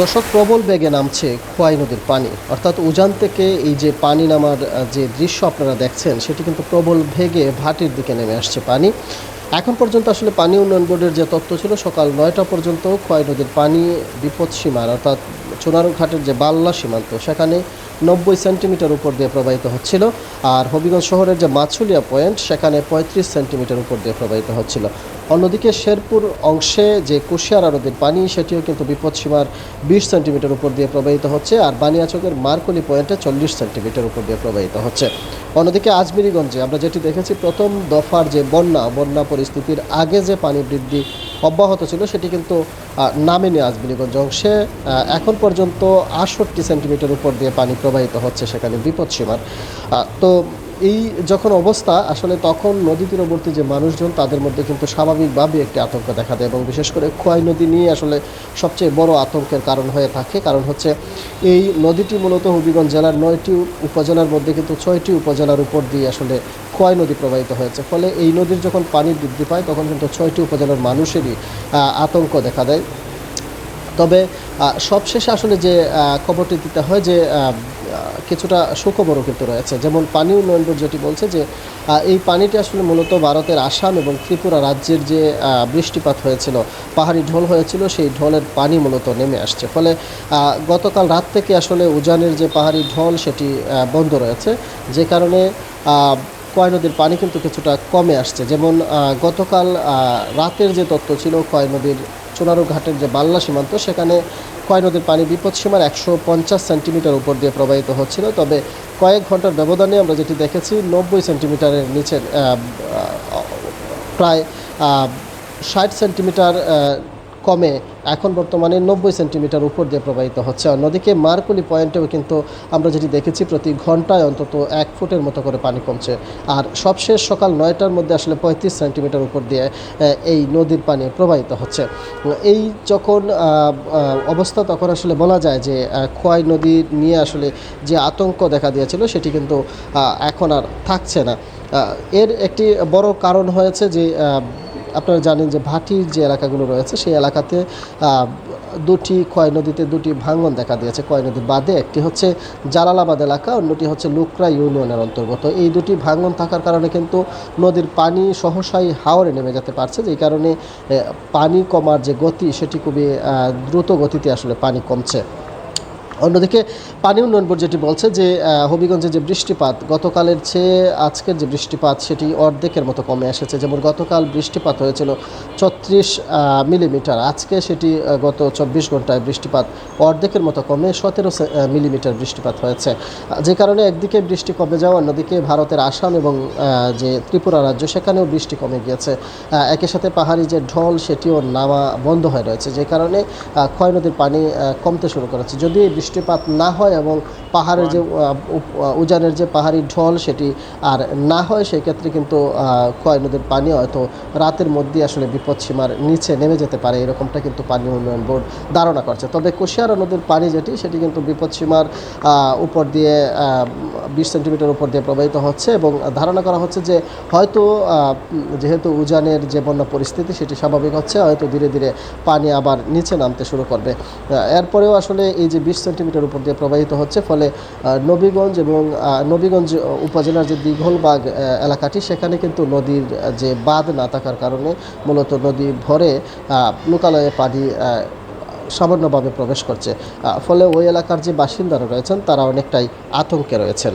দর্শক, প্রবল বেগে নামছে খোয়াই নদীর পানি। অর্থাৎ উজান থেকে এই যে পানি নামার যে দৃশ্য আপনারা দেখছেন, সেটি কিন্তু প্রবল ভেগে ভাটির দিকে নেমে আসছে পানি। এখন পর্যন্ত আসলে পানি উন্নয়ন বোর্ডের যে তথ্য ছিল, সকাল নয়টা পর্যন্ত খোয়াই নদীর পানি বিপদ সীমার অর্থাৎ চুনারু ঘাটের যে বাল্লা সীমান্ত, সেখানে নব্বই সেন্টিমিটার উপর দিয়ে প্রবাহিত হচ্ছিল। আর হবিগঞ্জ শহরের যে মাছুলিয়া পয়েন্ট, সেখানে পঁয়ত্রিশ সেন্টিমিটার উপর দিয়ে প্রবাহিত হচ্ছিল। অন্যদিকে শেরপুর অংশে যে কুশিয়ারা নদীর পানি, সেটিও কিন্তু বিপদসীমার বিশ সেন্টিমিটার উপর দিয়ে প্রবাহিত হচ্ছে। আর বানিয়াচকের মার্কলি পয়েন্টে চল্লিশ সেন্টিমিটার উপর দিয়ে প্রবাহিত হচ্ছে। অন্যদিকে আজমিরিগঞ্জে আমরা যেটি দেখেছি, প্রথম দফার যে বন্যা বন্যা পরিস্থিতির আগে যে পানি বৃদ্ধি অব্যাহত ছিল সেটি কিন্তু আহ, নামেনি আজমিরিগঞ্জ অংশে। এখন পর্যন্ত আটষট্টি সেন্টিমিটার উপর দিয়ে পানি প্রবাহিত হচ্ছে সেখানে বিপদসীমার তো এই যখন অবস্থা আসলে তখন নদী তীরবর্তী যে মানুষজন তাদের মধ্যে কিন্তু স্বাভাবিকভাবে একটি আতঙ্ক দেখা দেয় এবং বিশেষ করে খোয়াই নদী নিয়ে আসলে সবচেয়ে বড় আতঙ্কের কারণ হয়ে থাকে। কারণ হচ্ছে এই নদীটি মূলত হবিগঞ্জ জেলার নয়টি উপজেলার মধ্যে কিন্তু ছয়টি উপজেলার উপর দিয়ে আসলে খোয়াই নদী প্রবাহিত হয়েছে? ফলে এই নদীর যখন পানি বৃদ্ধি পায়, তখন কিন্তু ছয়টি উপজেলার মানুষেরই আতঙ্ক দেখা দেয়। তবে সবশেষে আসলে যে খবরটি দিতে হয় যে কিছুটা সুখবরও কিন্তু রয়েছে। যেমন পানি উন্নয়ন বোর্ড যেটি বলছে যে এই পানিটি আসলে মূলত ভারতের আসাম এবং ত্রিপুরা রাজ্যের যে বৃষ্টিপাত হয়েছিল, পাহাড়ি ঢোল হয়েছিল, সেই ঢলের পানি মূলত নেমে আসছে। ফলে গতকাল রাত থেকে আসলে উজানের যে পাহাড়ি ঢল, সেটি বন্ধ রয়েছে। যে কারণে কয় নদীর পানি কিন্তু কিছুটা কমে আসছে। যেমন গতকাল রাতের যে তথ্য ছিল কয় নদীর চুনারু ঘাটের যে বাল্লা সীমান্ত, সেখানে কয় নদীর পানি বিপদসীমার একশো পঞ্চাশ সেন্টিমিটার উপর দিয়ে প্রবাহিত হচ্ছিল। তবে কয়েক ঘণ্টার ব্যবধানে আমরা যেটি দেখেছি, নব্বই সেন্টিমিটারের নিচে প্রায় ষাট সেন্টিমিটার কমে। এখন বর্তমানে নব্বই সেন্টিমিটার উপর দিয়ে প্রবাহিত হচ্ছে। অন্যদিকে মারকুলি পয়েন্টেও কিন্তু আমরা যেটি দেখেছি, প্রতি ঘন্টায় অন্তত এক ফুটের মতো করে পানি কমছে। আর সবশেষ সকাল নয়টার মধ্যে আসলে পঁয়ত্রিশ সেন্টিমিটার উপর দিয়ে এই নদীর পানি প্রবাহিত হচ্ছে। এই যখন অবস্থা তখন আসলে বলা যায় যে খোয়াই নদী নিয়ে আসলে যে আতঙ্ক দেখা দিয়েছিল, সেটি কিন্তু এখন আর থাকছে না। এর একটি বড় কারণ হয়েছে যে আপনারা জানেন যে ভাটির যে এলাকাগুলো রয়েছে, সেই এলাকাতে দুটি কয় নদীতে দুটি ভাঙন দেখা দিয়েছে। কয় নদী বাদে একটি হচ্ছে জালালাবাদ এলাকা, অন্যটি হচ্ছে লুকরা ইউনিয়নের অন্তর্গত। এই দুটি ভাঙন থাকার কারণে কিন্তু নদীর পানি সহসাই হাওরে নেমে যেতে পারছে, যেই কারণে পানি কমার যে গতি, সেটি খুবই দ্রুত গতিতে আসলে পানি কমছে। অন্যদিকে পানি উন্নয়ন বোর্ড যেটি বলছে যে হবিগঞ্জে যে বৃষ্টিপাত, গতকালের চেয়ে আজকের যে বৃষ্টিপাত সেটি অর্ধেকের মতো কমে এসেছে। যেমন গতকাল বৃষ্টিপাত হয়েছিল ছত্রিশ মিলিমিটার। আজকে সেটি গত চব্বিশ ঘন্টায় বৃষ্টিপাত অর্ধেকের মতো কমে সতেরো মিলিমিটার বৃষ্টিপাত হয়েছে। যে কারণে একদিকে বৃষ্টি কমে যাওয়া, অন্যদিকে ভারতের আসাম এবং যে ত্রিপুরা রাজ্য, সেখানেও বৃষ্টি কমে গিয়েছে। একই সাথে পাহাড়ি যে ঢল, সেটিও নামা বন্ধ হয়ে রয়েছে। যে কারণে ক্ষয় নদীর পানি কমতে শুরু করেছে। যদি বৃষ্টিপাত না হয় এবং পাহাড়ের যে উজানের যে পাহাড়ি ঢল সেটি আর না হয় সেক্ষেত্রে কিন্তু খোয়াই নদীর পানি হয়তো রাতের মধ্যে আসলে বিপদসীমার নিচে নেমে যেতে পারে। এরকমটা কিন্তু পানি উন্নয়ন বোর্ড ধারণা করছে। তবে কুশিয়ারা নদীর পানি যেটি সেটি কিন্তু বিপদসীমার উপর দিয়ে বিশ সেন্টিমিটার উপর দিয়ে প্রবাহিত হচ্ছে এবং ধারণা করা হচ্ছে যে হয়তো যেহেতু উজানের যে বন্যা পরিস্থিতি সেটি স্বাভাবিক হচ্ছে, হয়তো ধীরে ধীরে পানি আবার নিচে নামতে শুরু করবে। এরপরেও আসলে এই যে বিশ সেন্টিমিটার উপর দিয়ে প্রবাহিত হচ্ছে, ফলে নবীগঞ্জ এবং নবীগঞ্জ উপজেলার যে দীঘলবাগ এলাকাটি, সেখানে কিন্তু নদীর যে বাঁধ না থাকার কারণে মূলত নদী ভরে লোকালয়ে পানি সামান্যভাবে প্রবেশ করছে। ফলে ওই এলাকার যে বাসিন্দারা রয়েছেন তারা অনেকটাই আতঙ্কে রয়েছেন।